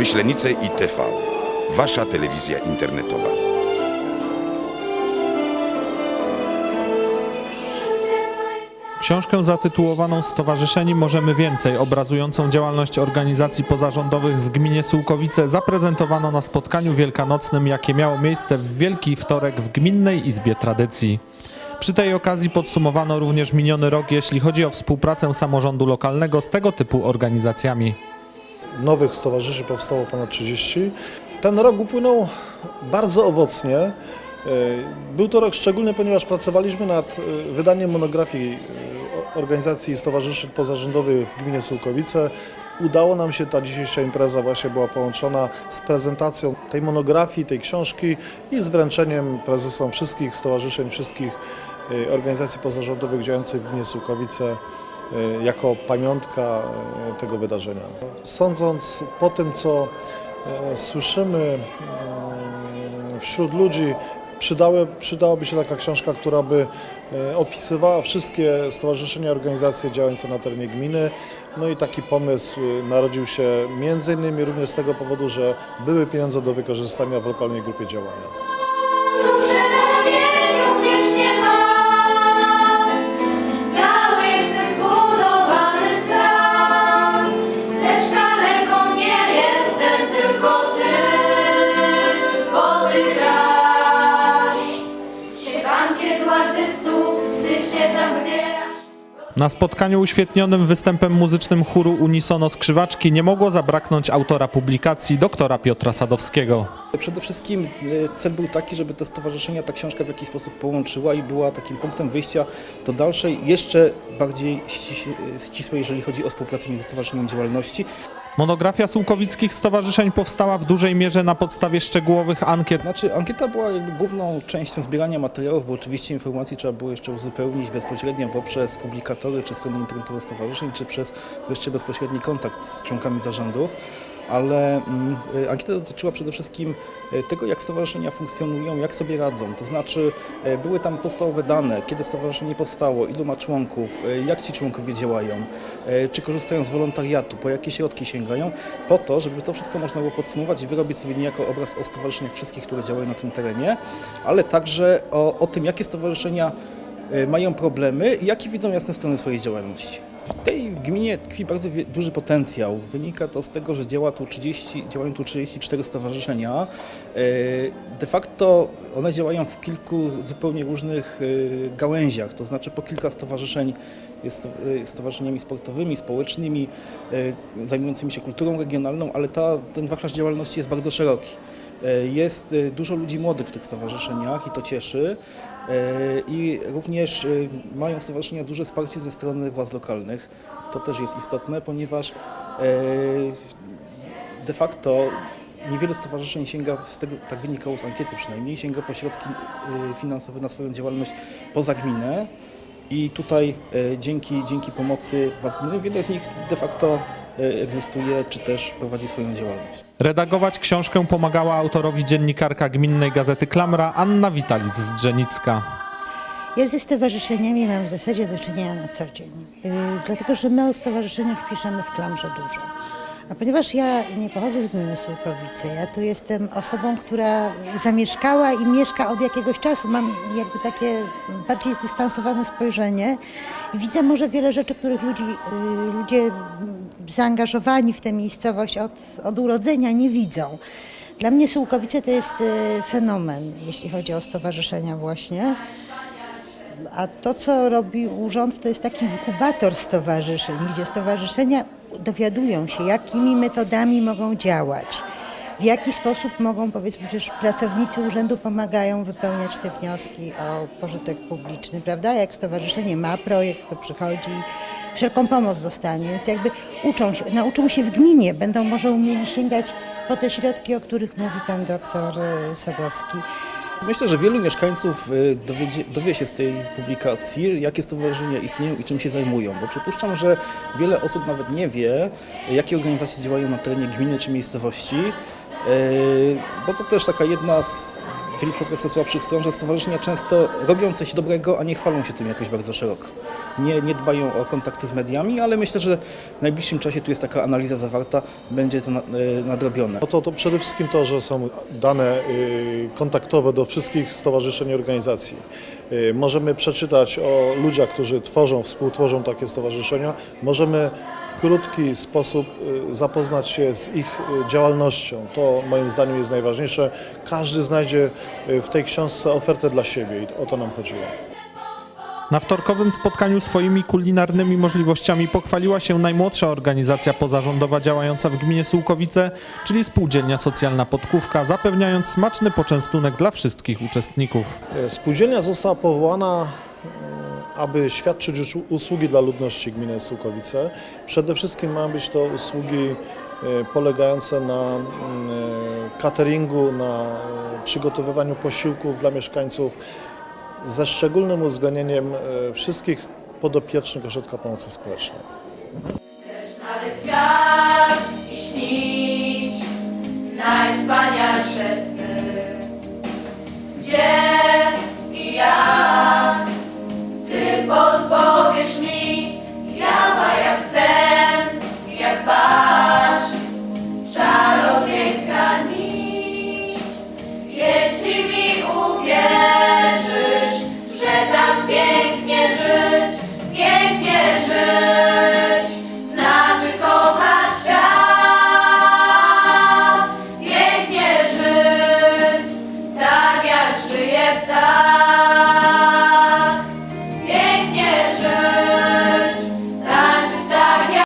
Myślenice i TV. Wasza telewizja internetowa. Książkę zatytułowaną Stowarzyszeni Możemy Więcej, obrazującą działalność organizacji pozarządowych w gminie Sułkowice, zaprezentowano na spotkaniu wielkanocnym, jakie miało miejsce w Wielki Wtorek w Gminnej Izbie Tradycji. Przy tej okazji podsumowano również miniony rok, jeśli chodzi o współpracę samorządu lokalnego z tego typu organizacjami. Nowych stowarzyszeń powstało ponad 30. Ten rok upłynął bardzo owocnie. E, Był to rok szczególny, ponieważ pracowaliśmy nad e, wydaniem monografii e, organizacji i stowarzyszeń pozarządowych w gminie Sułkowice. Udało nam się, ta dzisiejsza impreza właśnie była połączona z prezentacją tej monografii, tej książki i z wręczeniem prezesom wszystkich stowarzyszeń, wszystkich organizacji pozarządowych działających w gminie Sułkowice jako pamiątka e, tego wydarzenia. Sądząc po tym, co e, słyszymy wśród ludzi, przydały, przydałaby się taka książka, która by e, opisywała wszystkie stowarzyszenia, organizacje działające na terenie gminy. No i taki pomysł e, narodził się między innymi również z tego powodu, że były pieniądze do wykorzystania w lokalnej grupie działania. Na spotkaniu uświetnionym występem muzycznym chóru Unisono Skrzywaczki nie mogło zabraknąć autora publikacji doktora Piotra Sadowskiego. Przede wszystkim e, cel był taki, żeby te stowarzyszenia, ta książka w jakiś sposób połączyła i była takim punktem wyjścia do dalszej, jeszcze bardziej ściś- ścisłej, jeżeli chodzi o współpracę między stowarzyszeniem działalności. Monografia sułkowickich stowarzyszeń powstała w dużej mierze na podstawie szczegółowych ankiet Znaczy ankieta była jakby główną częścią zbierania materiałów, bo oczywiście informacji trzeba było jeszcze uzupełnić bezpośrednio poprzez publikatory, czy strony internetowe stowarzyszeń, czy przez wreszcie bezpośredni kontakt z członkami zarządów. Ale mm, y, ankieta dotyczyła przede wszystkim y, tego, jak stowarzyszenia funkcjonują, jak sobie radzą. To znaczy, y, były tam podstawowe dane, kiedy stowarzyszenie powstało, ilu ma członków, jak ci członkowie działają, czy korzystają z wolontariatu, po jakie środki sięgają, po to, żeby to wszystko można było podsumować i wyrobić sobie niejako obraz o stowarzyszeniach wszystkich, które działają na tym terenie, ale także o, o tym, jakie stowarzyszenia mają problemy i jakie widzą jasne strony swojej działalności. W tej gminie tkwi bardzo duży potencjał. Wynika to z tego, że działa tu 30, działają tu 34 stowarzyszenia. Y, De facto one działają w kilku zupełnie różnych y, gałęziach, to znaczy po kilka stowarzyszeń jest y, stowarzyszeniami sportowymi, społecznymi, zajmującymi się kulturą regionalną, ale ta, ten wachlarz działalności jest bardzo szeroki. Jest dużo ludzi młodych w tych stowarzyszeniach i to cieszy. Y, I również y, mają stowarzyszenia duże wsparcie ze strony władz lokalnych. To też jest istotne, ponieważ y, de facto niewiele stowarzyszeń sięga, z tego, tak wynikało z ankiety przynajmniej, sięga po środki finansowe na swoją działalność poza gminę. I tutaj dzięki, dzięki pomocy władz gminy wiele z nich de facto egzystuje, czy też prowadzi swoją działalność. Redagować książkę pomagała autorowi dziennikarka Gminnej Gazety Klamra Anna Witalic z Drzenicka. Ja ze stowarzyszeniami mam w zasadzie do czynienia na co dzień, yy, dlatego że my o stowarzyszeniach piszemy w klamrze dużo. A ponieważ ja nie pochodzę z gminy Sułkowice, ja tu jestem osobą, która zamieszkała i mieszka od jakiegoś czasu, mam jakby takie bardziej zdystansowane spojrzenie i widzę może wiele rzeczy, których ludzi, yy, ludzie zaangażowani w tę miejscowość od, od urodzenia nie widzą. Dla mnie Sułkowice to jest yy, fenomen, jeśli chodzi o stowarzyszenia właśnie. A to, co robi urząd, to jest taki inkubator stowarzyszeń, gdzie stowarzyszenia dowiadują się, jakimi metodami mogą działać, w jaki sposób mogą, powiedzmy, przecież pracownicy urzędu pomagają wypełniać te wnioski o pożytek publiczny, prawda? Jak stowarzyszenie ma projekt, to przychodzi, wszelką pomoc dostanie, więc jakby uczą się, nauczą się w gminie, będą może umieli sięgać po te środki, o których mówi pan doktor e, Sadowski. Myślę, że wielu mieszkańców y, dowiedzie, dowie się z tej publikacji, jakie stowarzyszenia istnieją i czym się zajmują, bo przypuszczam, że wiele osób nawet nie wie, jakie organizacje działają na terenie gminy czy miejscowości, bo to też taka jedna z wielu przypadkach słabszych stron, że stowarzyszenia często robią coś dobrego, a nie chwalą się tym jakoś bardzo szeroko. nie, nie dbają o kontakty z mediami, ale myślę, że w najbliższym czasie tu jest taka analiza zawarta, będzie to na, y, nadrobione. No to, to przede wszystkim to, że są dane y, kontaktowe do wszystkich stowarzyszeń i organizacji. Możemy przeczytać o ludziach, którzy tworzą, współtworzą takie stowarzyszenia. Możemy krótki sposób y, zapoznać się z ich y, działalnością. To moim zdaniem jest najważniejsze. Każdy znajdzie y, w tej książce ofertę dla siebie i o to nam chodziło. Na wtorkowym spotkaniu swoimi kulinarnymi możliwościami pochwaliła się najmłodsza organizacja pozarządowa działająca w gminie Sułkowice, czyli Spółdzielnia Socjalna Podkówka, zapewniając smaczny poczęstunek dla wszystkich uczestników. Spółdzielnia została powołana, aby świadczyć usłu- usługi dla ludności gminy Sułkowice. Przede wszystkim mają być to usługi e, polegające na mm, e, cateringu, na e, przygotowywaniu posiłków dla mieszkańców ze szczególnym uwzględnieniem wszystkich podopiecznych Ośrodka Pomocy Społecznej. Skarb i śnić najwspanialsze